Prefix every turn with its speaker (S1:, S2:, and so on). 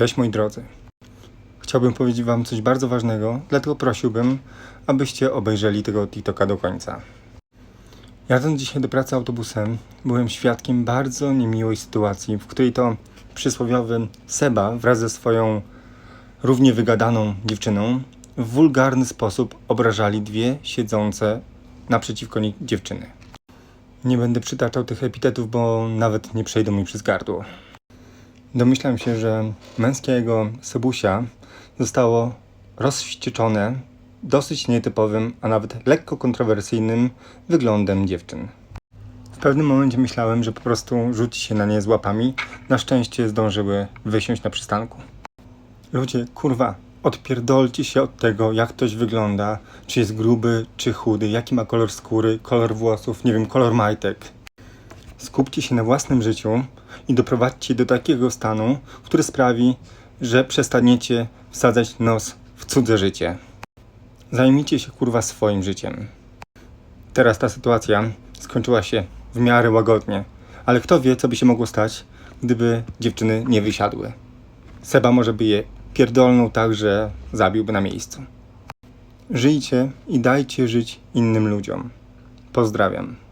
S1: Cześć moi drodzy. Chciałbym powiedzieć wam coś bardzo ważnego, dlatego prosiłbym, abyście obejrzeli tego TikToka do końca. Jadąc dzisiaj do pracy autobusem, byłem świadkiem bardzo niemiłej sytuacji, w której to przysłowiowy Seba wraz ze swoją równie wygadaną dziewczyną w wulgarny sposób obrażali dwie siedzące naprzeciwko nich dziewczyny. Nie będę przytaczał tych epitetów, bo nawet nie przejdą mi przez gardło. Domyślam się, że męskiego Sebusia zostało rozwścieczone dosyć nietypowym, a nawet lekko kontrowersyjnym wyglądem dziewczyn. W pewnym momencie myślałem, że po prostu rzuci się na nie z łapami. Na szczęście zdążyły wysiąść na przystanku. Ludzie, kurwa, odpierdolcie się od tego, jak ktoś wygląda, czy jest gruby, czy chudy, jaki ma kolor skóry, kolor włosów, nie wiem, kolor majtek. Skupcie się na własnym życiu i doprowadźcie do takiego stanu, który sprawi, że przestaniecie wsadzać nos w cudze życie. Zajmijcie się kurwa swoim życiem. Teraz ta sytuacja skończyła się w miarę łagodnie, ale kto wie, co by się mogło stać, gdyby dziewczyny nie wysiadły. Seba może by je pierdolnął tak, że zabiłby na miejscu. Żyjcie i dajcie żyć innym ludziom. Pozdrawiam.